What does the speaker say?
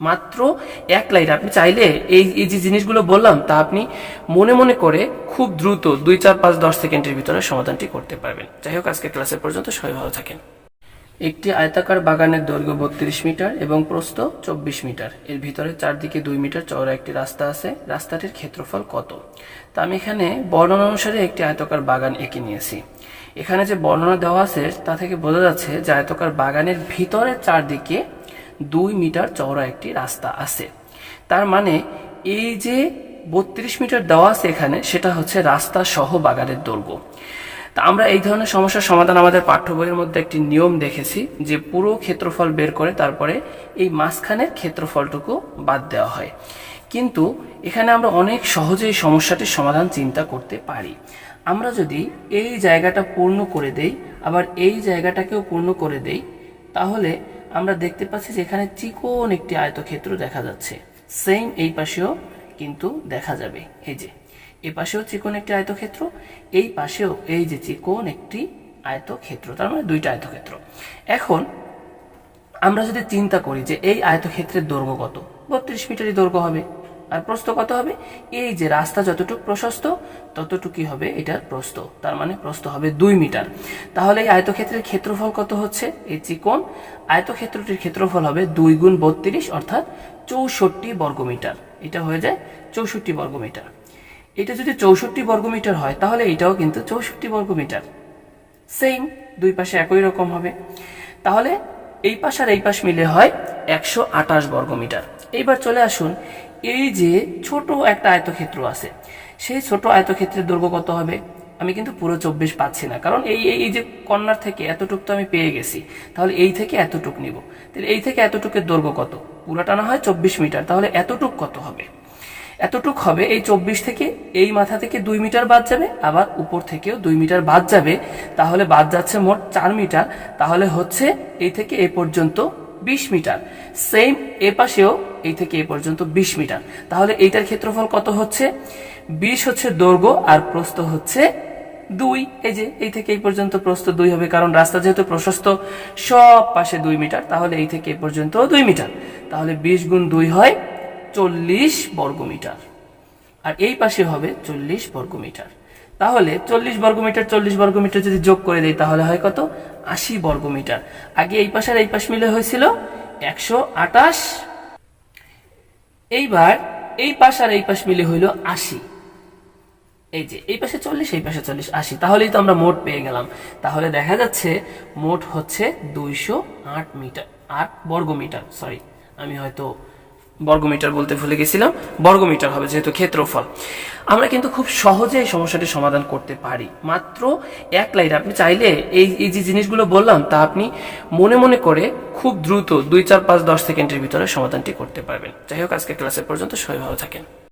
মাত্র এক লাইন। আপনি চাইলে এই এই যে জিনিসগুলো বললাম, তা আপনি মনে মনে করে খুব দ্রুত দুই, চার, পাঁচ, দশ সেকেন্ডের ভিতরে সমাধানটি করতে পারবেন। যাই হোক আজকে ক্লাসের পর্যন্ত সবাই ভালো থাকেন। একটি আয়তাকার বাগানের দৈর্ঘ্য বত্রিশ মিটার এবং প্রস্থ চব্বিশ মিটার। এর ভিতরে চারদিকে দুই মিটার চওড়া একটি রাস্তা আছে। রাস্তাটির ক্ষেত্রফল কত? তা আমি এখানে বর্ণনা অনুসারে একটি আয়তাকার বাগান এঁকে নিয়েছি। এখানে যে বর্ণনা দেওয়া আছে, তা থেকে বোঝা যাচ্ছে যে আয়তাকার বাগানের ভিতরে চারদিকে দুই মিটার চওড়া একটি রাস্তা আছে। তার মানে এই যে বত্রিশ মিটার দেওয়া আছে এখানে, সেটা হচ্ছে রাস্তা সহ বাগানের দৈর্ঘ্য। তা আমরা এই ধরনের সমস্যার সমাধান আমাদের পাঠ্য বইয়ের মধ্যে একটি নিয়ম দেখেছি যে পুরো ক্ষেত্রফল বের করে তারপরে এই মাঝখানের ক্ষেত্রফলটুকু বাদ দেওয়া হয়। কিন্তু এখানে আমরা অনেক সহজেই সমস্যাটির সমাধান চিন্তা করতে পারি। আমরা যদি এই জায়গাটা পূর্ণ করে দেই, আবার এই জায়গাটাকেও পূর্ণ করে দেই, তাহলে আমরা দেখতে পাচ্ছি যে এখানে চিকন একটি আয়তক্ষেত্র দেখা যাচ্ছে। সেম এই পাশেও কিন্তু দেখা যাবে। এই যে, এ পাশেও চিকন একটি আয়তক্ষেত্র, এই পাশেও এই যে চিকন একটি আয়তক্ষেত্র, তার মানে দুইটা আয়তক্ষেত্র। এখন আমরা যদি চিন্তা করি যে এই আয়তক্ষেত্রের দৈর্ঘ্য কত? বত্রিশ মিটারই দৈর্ঘ্য হবে। আর প্রস্থ কত হবে? এই যে রাস্তা যতটুকু প্রশস্ত, ততটুকুই হবে এটার প্রস্থ। তার মানে প্রস্থ হবে দুই মিটার। তাহলে এই আয়তক্ষেত্রের ক্ষেত্রফল কত হচ্ছে? এই চিকন আয়তক্ষেত্রটির ক্ষেত্রফল হবে দুই গুণ বত্রিশ, অর্থাৎ চৌষট্টি বর্গমিটার এটা হয়ে যায় চৌষট্টি বর্গমিটার এটা যদি চৌষট্টি বর্গমিটার হয়, তাহলে এটাও কিন্তু চৌষট্টি বর্গমিটার সেম দুই পাশে একই রকম হবে। তাহলে এই পাশ আর এই পাশ মিলে হয় একশো আঠাশ বর্গমিটার এইবার চলে আসুন এই যে ছোট একটা আয়তক্ষেত্র আছে, সেই ছোট আয়তক্ষেত্রের দৈর্ঘ্য কত হবে? আমি কিন্তু পুরো চব্বিশ পাচ্ছি না, কারণ এই, এই- যে কর্নার থেকে এতটুক তো আমি পেয়ে গেছি, তাহলে এই থেকে এতটুক নিব। তাহলে এই থেকে এতটুকের দৈর্ঘ্য কত? পুরোটা না হয় চব্বিশ মিটার, তাহলে এতটুক কত হবে? এতটুক হবে এই চব্বিশ থেকে, এই মাথা থেকে দুই মিটার বাদ যাবে, আবার উপর থেকেও দুই মিটার বাদ যাবে, তাহলে বাদ যাচ্ছে মোট চার মিটার, তাহলে হচ্ছে এই থেকে এ পর্যন্ত বিশ মিটার। সেম এ পাশেও এই থেকে এ পর্যন্ত বিশ মিটার। তাহলে এইটার ক্ষেত্রফল কত হচ্ছে? বিশ হচ্ছে দৈর্ঘ্য আর প্রস্থ হচ্ছে দুই। এই যে, এই থেকে এই পর্যন্ত প্রস্থ দুই হবে, কারণ রাস্তা যেহেতু প্রশস্ত, সব পাশে দুই মিটার, তাহলে এই থেকে এ পর্যন্ত দুই মিটার। তাহলে বিশ গুণ দুই হয় চল্লিশ বর্গমিটার। আর এই পাশে হবে চল্লিশ বর্গমিটার। তাহলে চল্লিশ বর্গমিটার চল্লিশ বর্গমিটার যদি যোগ করে দেই তাহলে হয় কত? আশি বর্গমিটার। আগে এই পাশ আর এই পাশ মিলে হয়েছিল একশো আটাশ এইবার এই পাশ আর এই পাশ মিলে হইল আশি। এই যে, এই পাশে চল্লিশ, এই পাশে চল্লিশ, আশি। তাহলেই তো আমরা মোট পেয়ে গেলাম। তাহলে দেখা যাচ্ছে মোট হচ্ছে দুইশো আট মিটার, আট বর্গমিটার সরি আমি হয়তো বর্গমিটার বলতে ভুলে গেছিলাম, বর্গমিটার হবে যেহেতু ক্ষেত্রফল। আমরা কিন্তু খুব সহজে এই সমস্যাটি সমাধান করতে পারি। মাত্র এক লাইন, আপনি চাইলে এই এই যে জিনিসগুলো বললাম, তা আপনি মনে মনে করে খুব দ্রুত দুই চার পাঁচ দশ সেকেন্ডের ভিতরে সমাধানটি করতে পারবেন। যাই হোক আজকে ক্লাসের পর্যন্ত সবাই ভালো থাকেন।